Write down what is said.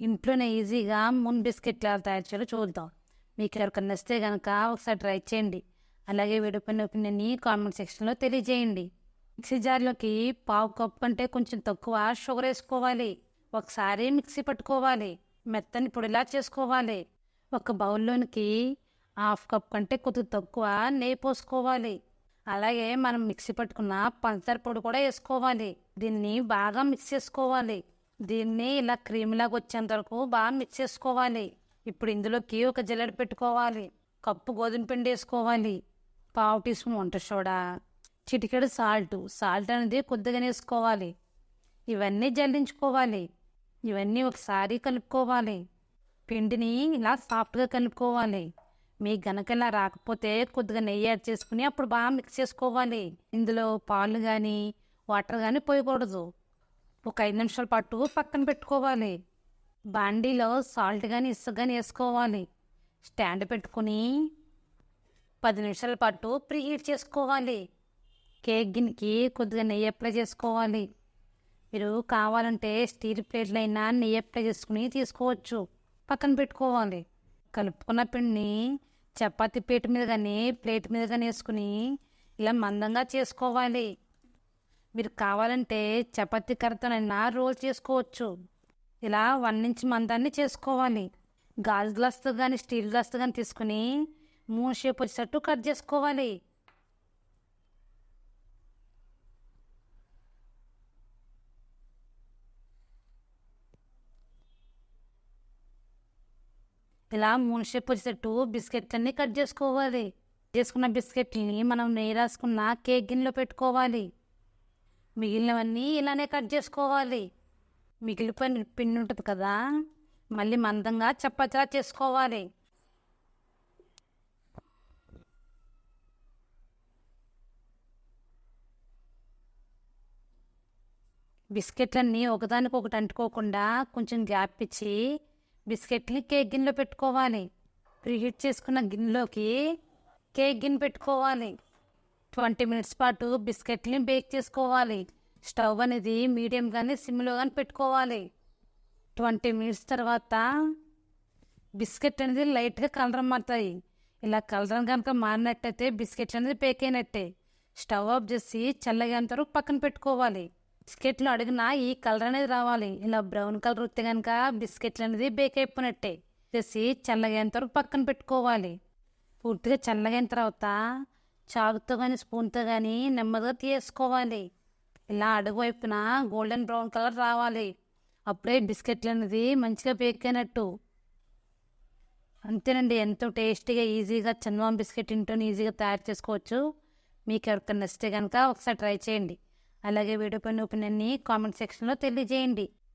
ఇంట్లోనే ఈజీగా మున్ బిస్కెట్ ఎలా తయారు చేయాలో చూద్దాం. మీకు ఎవరికైనా నచ్చితే కనుక ఒకసారి ట్రై చేయండి. అలాగే విడిపోయిన ఒపీనియన్ని కామెంట్ సెక్షన్లో తెలియజేయండి. మిక్సీ జార్లోకి పావు కప్పు కంటే కొంచెం తక్కువ షుగర్ వేసుకోవాలి. ఒకసారి మిక్సీ పట్టుకోవాలి. మెత్తని పొడిలా చేసుకోవాలి. ఒక బౌల్లోనికి హాఫ్ కప్ కంటే కొద్దిగా తక్కువ నెయ్యి పోసుకోవాలి. అలాగే మనం మిక్సీ పట్టుకున్న పంచదార పొడి కూడా వేసుకోవాలి. దీన్ని బాగా మిక్స్ చేసుకోవాలి. దీన్ని ఇలా క్రీమ్ లాగా వచ్చేంత వరకు బాగా మిక్స్ చేసుకోవాలి. ఇప్పుడు ఇందులోకి ఒక జల్లెడ పెట్టుకోవాలి. కప్పు గోధుమ పిండి వేసుకోవాలి. పావు టీ స్పూన్ వంట సోడా చిటికెడు సాల్ట్ సాల్ట్ అనేది కొద్దిగానే వేసుకోవాలి. ఇవన్నీ జల్లించుకోవాలి. ఇవన్నీ ఒకసారి కలుపుకోవాలి. పిండిని ఇలా సాఫ్ట్గా కలుపుకోవాలి. మీ గనక ఇలా రాకపోతే కొద్దిగా నెయ్యి యాడ్ చేసుకుని అప్పుడు బాగా మిక్స్ చేసుకోవాలి. ఇందులో పాలు కానీ వాటర్ కానీ పోయకూడదు. ఒక ఐదు నిమిషాల పాటు పక్కన పెట్టుకోవాలి. బాండీలో సాల్ట్ కానీ ఇసుక కానీ వేసుకోవాలి. స్టాండ్ పెట్టుకుని పది నిమిషాల పాటు ప్రీహీట్ చేసుకోవాలి. కేక్ గిన్నెకి కొద్దిగా నెయ్యి అప్లై చేసుకోవాలి. మీరు కావాలంటే స్టీల్ ప్లేట్లు అయినా నెయ్యి అప్లై చేసుకుని తీసుకోవచ్చు. పక్కన పెట్టుకోవాలి. కలుపుకున్న పిండిని చపాతి పీట మీద కానీ ప్లేట్ మీద కానీ వేసుకుని ఇలా మందంగా చేసుకోవాలి. మీరు కావాలంటే చపాతీ కర్రతోనైనా రోల్ చేసుకోవచ్చు. ఇలా వన్ ఇంచ్ మందాన్ని చేసుకోవాలి. గాజు గ్లాస్తో కానీ స్టీల్ గ్లాస్తో కానీ తీసుకుని మూడు షేప్ వచ్చేటట్టు కట్ చేసుకోవాలి. ఇలా మూన్ షేప్ వచ్చేటట్టు బిస్కెట్లన్నీ కట్ చేసుకోవాలి. చేసుకున్న బిస్కెట్లని మనం నెయ్యి రాసుకున్న కేక్ గిన్నెలో పెట్టుకోవాలి. మిగిలినవన్నీ ఇలానే కట్ చేసుకోవాలి. మిగిలిపోయిన పిండి ఉంటుంది కదా మళ్ళీ మందంగా చప్పచా చేసుకోవాలి. బిస్కెట్లన్నీ ఒకదానికొకటి అంటుకోకుండా కొంచెం గ్యాప్ ఇచ్చి బిస్కెట్ని కేక్ గిన్నెలో పెట్టుకోవాలి. ప్రీహీట్ చేసుకున్న గిన్నెలోకి కేక్ గిన్నె పెట్టుకోవాలి. ట్వంటీ మినిట్స్ పాటు బిస్కెట్ని బేక్ చేసుకోవాలి. స్టవ్ అనేది మీడియం కానీ సిమ్లో కానీ పెట్టుకోవాలి. ట్వంటీ మినిట్స్ తర్వాత బిస్కెట్ అనేది లైట్గా కలరం మారుతాయి. ఇలా కలరం కనుక మారినట్టయితే బిస్కెట్ అనేది బేక్ అయినట్టే. స్టవ్ ఆఫ్ చేసి చల్లగేంత వరకు పక్కన పెట్టుకోవాలి. బిస్కెట్లు అడిగిన ఈ కలర్ అనేది రావాలి. ఇలా బ్రౌన్ కలర్ వస్తే కనుక బిస్కెట్లు అనేది బేక్ అయిపోయినట్టే. చేసి చల్లగేంత వరకు పక్కన పెట్టుకోవాలి. పూర్తిగా చల్లగైన తర్వాత చాకుతో కానీ స్పూన్తో కానీ నెమ్మదిగా తీసుకోవాలి. ఇలా అడుగు వైపున గోల్డెన్ బ్రౌన్ కలర్ రావాలి. అప్పుడే బిస్కెట్లు అనేది మంచిగా బేక్ అయినట్టు. అంతేనండి ఎంతో టేస్టీగా ఈజీగా చందమామ బిస్కెట్ ఇంట్లో ఈజీగా తయారు చేసుకోవచ్చు. మీకు ఎవరికైనా నచ్చితే కనుక ఒకసారి ట్రై చేయండి. అలాగే వీడియో పైన ఒపీనియన్ని కామెంట్ సెక్షన్లో తెలియజేయండి.